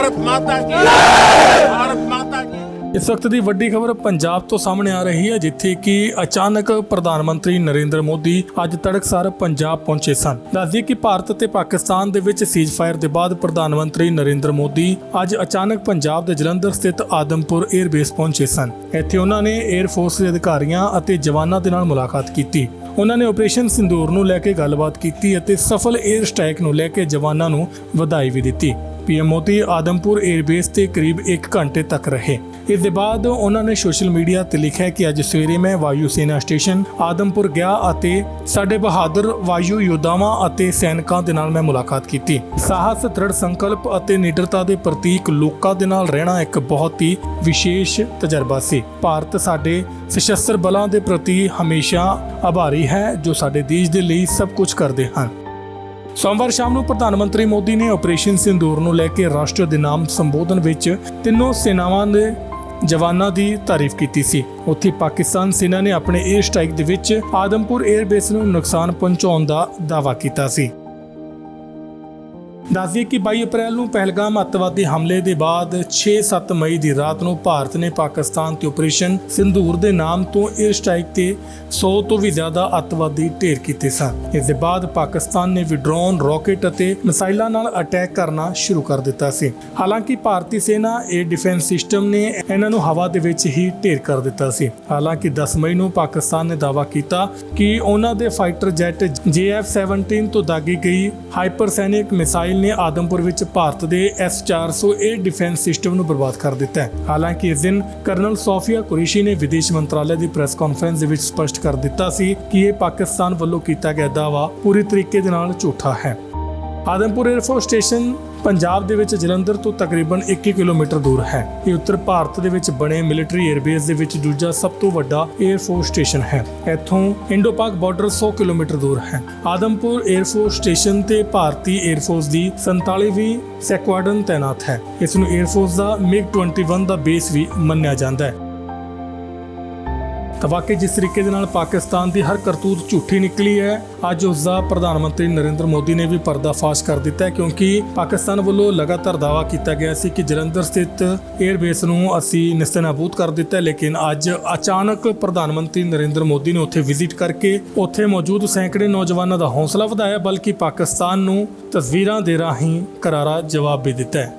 ਭਾਰਤ ਮਾਤਾ ਕੀ ਭਾਰਤ ਮਾਤਾ ਕੀ ਇਸ ਵਕਤ ਦੀ ਵੱਡੀ ਖਬਰ ਪੰਜਾਬ ਤੋਂ ਸਾਹਮਣੇ ਆ ਰਹੀ ਹੈ, ਜਿੱਥੇ ਕਿ ਅਚਾਨਕ ਪ੍ਰਧਾਨ ਮੰਤਰੀ ਨਰਿੰਦਰ ਮੋਦੀ ਅੱਜ ਤੜਕਸਾਰ ਪੰਜਾਬ ਪਹੁੰਚੇ ਸਨ। ਦੱਸਦੀ ਕਿ ਭਾਰਤ ਤੇ ਪਾਕਿਸਤਾਨ ਦੇ ਵਿੱਚ ਸੀਜ਼ਫਾਇਰ ਦੇ ਬਾਅਦ ਪ੍ਰਧਾਨ ਮੰਤਰੀ ਨਰਿੰਦਰ ਮੋਦੀ ਅੱਜ ਅਚਾਨਕ ਪੰਜਾਬ ਦੇ ਜਲੰਧਰ ਸਥਿਤ ਆਦਮਪੁਰ 에ਅਰ ਪਹੁੰਚੇ ਸਨ। ਇੱਥੇ ਉਹਨਾਂ ਨੇ 에ਅਰ ਫੋਰਸ ਦੇ ਅਧਿਕਾਰੀਆਂ ਅਤੇ ਜਵਾਨਾਂ ਦੇ ਨਾਲ ਮੁਲਾਕਾਤ ਕੀਤੀ। ਉਹਨਾਂ ਨੇ ਆਪਰੇਸ਼ਨ ਸਿੰਦੂਰ ਨੂੰ ਲੈ ਕੇ ਗੱਲਬਾਤ ਕੀਤੀ ਅਤੇ ਸਫਲ 에ਅਰ ਸਟ੍ਰਾਈਕ ਨੂੰ ਲੈ ਕੇ ਜਵਾਨਾਂ ਨੂੰ ਵਧਾਈ ਵੀ ਦਿੱਤੀ। ਪੀਐਮ ਮੋਦੀ ਆਦਮਪੁਰ 에ਅਰਬੇਸ ਤੇ ਕਰੀਬ 1 ਘੰਟੇ ਤੱਕ ਰਹੇ। ਇਸ ਦੇ ਬਾਅਦ ਉਹਨਾਂ ਨੇ ਸੋਸ਼ਲ ਮੀਡੀਆ ਤੇ ਲਿਖਿਆ ਕਿ ਅੱਜ ਸਵੇਰੇ ਮੈਂ ਵਾਯੂ ਸੈਨਾ ਸਟੇਸ਼ਨ ਆਦਮਪੁਰ ਗਿਆ ਅਤੇ ਸਾਡੇ ਬਹਾਦਰ ਵਾਯੂ ਯੋਧਾਵਾਂ ਅਤੇ ਸੈਨਿਕਾਂ ਦੇ ਨਾਲ ਮੈਂ ਮੁਲਾਕਾਤ ਕੀਤੀ। ਸਾਹਸ, ਦ੍ਰਿੜ ਸੰਕਲਪ ਅਤੇ ਨਿਡਰਤਾ ਦੇ ਪ੍ਰਤੀਕ ਲੋਕਾਂ ਦੇ ਨਾਲ ਰਹਿਣਾ ਇੱਕ ਬਹੁਤ ਹੀ ਵਿਸ਼ੇਸ਼ ਤਜਰਬਾ ਸੀ। ਭਾਰਤ ਸਾਡੇ ਸਸ਼ਸਤਰ ਬਲਾਂ ਦੇ ਪ੍ਰਤੀ ਹਮੇਸ਼ਾ ਆਭਾਰੀ ਹੈ, ਜੋ ਸਾਡੇ ਦੇਸ਼ ਦੇ ਲਈ ਸਭ ਕੁਝ ਕਰਦੇ ਹਨ। ਸੋਮਵਾਰ ਸ਼ਾਮ ਨੂੰ ਪ੍ਰਧਾਨ ਮੰਤਰੀ ਮੋਦੀ ਨੇ ਆਪਰੇਸ਼ਨ ਸਿੰਦੂਰ ਨੂੰ ਲੈ ਕੇ ਰਾਸ਼ਟਰ ਦੇ ਨਾਮ ਸੰਬੋਧਨ ਵਿੱਚ ਤਿੰਨੋਂ ਸੈਨਾਵਾਂ ਦੇ ਜਵਾਨਾਂ ਦੀ ਤਾਰੀਫ ਕੀਤੀ ਸੀ। ਉੱਥੇ ਪਾਕਿਸਤਾਨ ਸੈਨਾ ਨੇ ਆਪਣੇ 에ਅਰ ਸਟ੍ਰਾਈਕ ਦੇ ਵਿੱਚ ਆਦਮਪੁਰ 에ਅਰਬੇਸ ਨੂੰ ਨੁਕਸਾਨ ਪਹੁੰਚਾਉਣ ਦਾ ਦਾਅਵਾ ਕੀਤਾ ਸੀ। ਦੱਸਦੀ ਕਿ 22 ਅਪ੍ਰੈਲ ਨੂੰ ਪਹਿਲਗਾਮ ਅੱਤਵਾਦੀ ਹਮਲੇ ਦੇ ਬਾਅਦ 6-7 ਮਈ ਦੀ ਰਾਤ ਨੂੰ ਭਾਰਤ ਨੇ ਪਾਕਿਸਤਾਨ ਤੇ ਆਪਰੇਸ਼ਨ ਸਿੰਦੂਰ ਦੇ ਨਾਮ ਤੋਂ 에ਅਰ ਸਟ੍ਰਾਈਕ ਤੇ 100 ਤੋਂ ਵੀ ਜ਼ਿਆਦਾ ਅੱਤਵਾਦੀ ਢੇਰ ਕੀਤੇ ਸਨ। ਇਸ ਦੇ ਬਾਅਦ ਪਾਕਿਸਤਾਨ ਨੇ ਵੀ ਡਰੋਨ ਰਾਕੇਟ ਅਤੇ ਮਿਸਾਈਲਾਂ ਨਾਲ ਅਟੈਕ ਕਰਨਾ ਸ਼ੁਰੂ ਕਰ ਦਿੱਤਾ ਸੀ। ਹਾਲਾਂਕਿ ਭਾਰਤੀ ਸੈਨਾ 에ਅਰ ਡਿਫੈਂਸ ਸਿਸਟਮ ਨੇ ਇਹਨਾਂ ਨੂੰ ਹਵਾ ਦੇ ਵਿੱਚ ਹੀ ਢੇਰ ਕਰ ਦਿੱਤਾ ਸੀ। ਹਾਲਾਂਕਿ 10 ਮਈ ਨੂੰ ਪਾਕਿਸਤਾਨ ਨੇ ਦਾਅਵਾ ਕੀਤਾ ਕਿ ਉਹਨਾਂ ਦੇ ਫਾਈਟਰ ਜੈਟ JF-17 ਤੋਂ ਦਾਗੀ ਗਈ ਹਾਈਪਰਸੈਨਿਕ ਮਿਸਾਈਲ ਨੇ ਆਦਮਪੁਰ ਵਿੱਚ ਭਾਰਤ ਦੇ S-400 에ਅਰ ਡਿਫੈਂਸ ਸਿਸਟਮ ਨੂੰ ਬਰਬਾਦ ਕਰ ਦਿੱਤਾ ਹੈ। ਹਾਲਾਂਕਿ ਇਸ ਦਿਨ ਕਰਨਲ ਸੋਫੀਆ ਕੁਰੇਸ਼ੀ ਨੇ ਵਿਦੇਸ਼ ਮੰਤਰਾਲੇ ਦੀ ਪ੍ਰੈਸ ਕਾਨਫਰੰਸ ਦੇ ਵਿੱਚ ਸਪਸ਼ਟ ਕਰ ਦਿੱਤਾ ਸੀ ਕਿ ਇਹ ਪਾਕਿਸਤਾਨ ਵੱਲੋਂ ਕੀਤਾ ਗਿਆ ਦਾਅਵਾ ਪੂਰੀ ਤਰੀਕੇ ਦੇ ਨਾਲ ਝੂਠਾ ਹੈ। ਆਦਮਪੁਰ 에ਅਰਫੋਰਸ ਸਟੇਸ਼ਨ ਪੰਜਾਬ ਦੇ ਵਿੱਚ ਜਲੰਧਰ ਤੋਂ ਤਕਰੀਬਨ 21 ਕਿਲੋਮੀਟਰ ਦੂਰ ਹੈ। ਇਹ ਉੱਤਰ ਭਾਰਤ ਦੇ ਵਿੱਚ ਬਣੇ ਮਿਲਟਰੀ 에ਅਰਬੇਸ ਦੇ ਵਿੱਚ ਦੂਜਾ ਸਭ ਤੋਂ ਵੱਡਾ 에ਅਰਫੋਰਸ ਸਟੇਸ਼ਨ ਹੈ। ਇੱਥੋਂ ਇੰਡੋ-ਪਾਕ ਬਾਰਡਰ 100 ਕਿਲੋਮੀਟਰ ਦੂਰ ਹੈ। ਆਦਮਪੁਰ 에ਅਰਫੋਰਸ ਸਟੇਸ਼ਨ ਤੇ ਭਾਰਤੀ 에ਅਰਫੋਰਸ ਦੀ 47ਵੀਂ ਸਕੁਆਡਰਨ ਤਾਇਨਾਤ ਹੈ। ਇਸ ਨੂੰ 에ਅਰਫੋਰਸ ਦਾ ਮਿਗ 21 ਦਾ ਬੇਸ ਵੀ ਮੰਨਿਆ ਜਾਂਦਾ ਹੈ। ਤਾਂ ਵਾਕਈ ਜਿਸ ਤਰੀਕੇ ਦੇ ਨਾਲ ਪਾਕਿਸਤਾਨ ਦੀ ਹਰ ਕਰਤੂਤ ਝੂਠੀ ਨਿਕਲੀ ਹੈ ਅੱਜ ਉਸ ਦਾ ਪ੍ਰਧਾਨ ਮੰਤਰੀ ਨਰਿੰਦਰ ਮੋਦੀ ਨੇ ਵੀ ਪਰਦਾਫਾਸ਼ ਕਰ ਦਿੱਤਾ ਹੈ ਕਿਉਂਕਿ ਪਾਕਿਸਤਾਨ ਵੱਲੋਂ ਲਗਾਤਾਰ ਦਾਅਵਾ ਕੀਤਾ ਗਿਆ ਸੀ ਕਿ ਜਲੰਧਰ ਸਥਿਤ 에ਅਰਬੇਸ ਨੂੰ ਅਸੀਂ ਨਿਸਤਨਾਬੂਦ ਕਰ ਦਿੱਤਾ ਹੈ, ਲੇਕਿਨ ਅੱਜ ਅਚਾਨਕ ਪ੍ਰਧਾਨ ਮੰਤਰੀ ਨਰਿੰਦਰ ਮੋਦੀ ਨੇ ਉੱਥੇ ਵਿਜ਼ਿਟ ਕਰਕੇ ਉੱਥੇ ਮੌਜੂਦ ਸੈਂਕੜੇ ਨੌਜਵਾਨਾਂ ਦਾ ਹੌਸਲਾ ਵਧਾਇਆ ਬਲਕਿ ਪਾਕਿਸਤਾਨ ਨੂੰ ਤਸਵੀਰਾਂ ਦੇ ਰਾਹੀਂ ਕਰਾਰਾ ਜਵਾਬ ਵੀ ਦਿੱਤਾ ਹੈ।